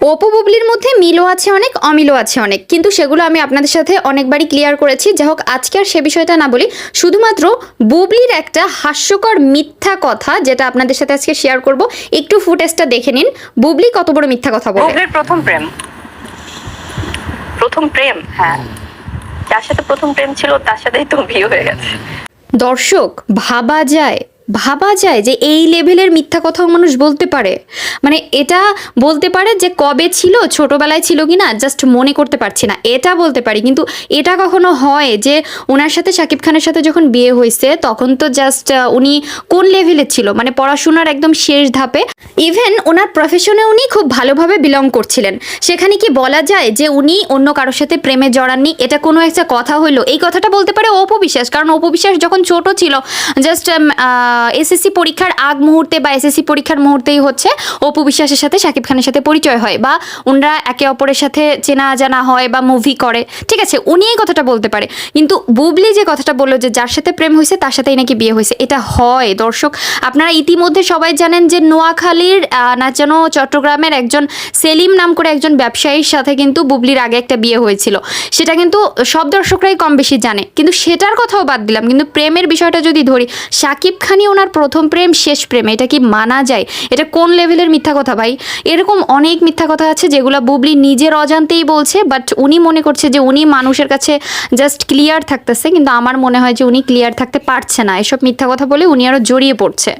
অপু বুবলির মধ্যে মিলও আছে অনেক অমিলও আছে অনেক। কিন্তু সেগুলো আমি আপনাদের সাথে অনেকবারই ক্লিয়ার করেছি। যাই হোক আজকে আর সে বিষয়টা না বলি শুধুমাত্র বুবলির একটা হাস্যকর মিথ্যা কথা যেটা আপনাদের সাথে আজকে শেয়ার করব। একটু ফুটেজটা দেখে নিন। বুবলি কত বড় মিথ্যা কথা বলে? বুবলির প্রথম প্রেম। প্রথম প্রেম হ্যাঁ। যার সাথে প্রথম প্রেম ছিল তার সাথেই তো বিয়ে হয়ে গেছে। দর্শক ভাবা যায়। ভাবা যায় যে এই লেভেলের মিথ্যা কথাও মানুষ বলতে পারে। মানে এটা বলতে পারে যে কবে ছিল, ছোটবেলায় ছিল কি না জাস্ট মনে করতে পারছি না। এটা বলতে পারি, কিন্তু এটা কখনো হয় যে ওনার সাথে শাকিব খানের সাথে যখন বিয়ে হয়েছে, তখন তো জাস্ট উনি কোন লেভেলের ছিল? মানে পড়াশোনার একদম শেষ ধাপে। ইভেন ওনার প্রফেশনে উনি খুব ভালোভাবে বিলং করছিলেন। সেখানে কি বলা যায় যে উনি অন্য কারোর সাথে প্রেমে জড়াননি? এটা কোনো একটা কথা হইল। এই কথাটা বলতে পারে অপবিশ্বাস, কারণ অপবিশ্বাস যখন ছোট ছিল জাস্ট এসএসসি পরীক্ষার আগ মুহূর্তে বা এসএসসি পরীক্ষার মুহূর্তেই হচ্ছে অপু বিশ্বাসের সাথে শাকিব খানের সাথে পরিচয় হয় বা ওনারা একে অপরের সাথে চেনা জানা হয় বা মুভি করে। ঠিক আছে, উনি এই কথাটা বলতে পারে। কিন্তু বুবলি যে কথাটা বলল যে যার সাথে প্রেম হয়েছে, তার সাথেই নাকি বিয়ে হয়েছে, এটা হয়। দর্শক, আপনারা ইতিমধ্যে সবাই জানেন যে নোয়াখালীর না যেন চট্টগ্রামের একজন সেলিম নাম করে একজন ব্যবসায়ীর সাথে কিন্তু বুবলির আগে একটা বিয়ে হয়েছিল। সেটা কিন্তু সব দর্শকরাই কম বেশি জানে। কিন্তু সেটার কথাও বাদ দিলাম। কিন্তু প্রেমের বিষয়টা যদি ধরি, শাকিব খানই ওনার প্রথম প্রেম, শেষ প্রেম, এটা কি মানা যায়? এটা কোন লেভেলের মিথ্যা কথা ভাই? এরকম অনেক মিথ্যা কথা আছে যেগুলো বুবলি নিজের অজান্তেই বলছে বাট উনি মনে করছে যে উনি মানুষের কাছে জাস্ট ক্লিয়ার থাকতেছে, কিন্তু আমার মনে হয় যে উনি ক্লিয়ার থাকতে পারছে না। এসব মিথ্যা কথা বলে উনি আরও জড়িয়ে পড়ছে।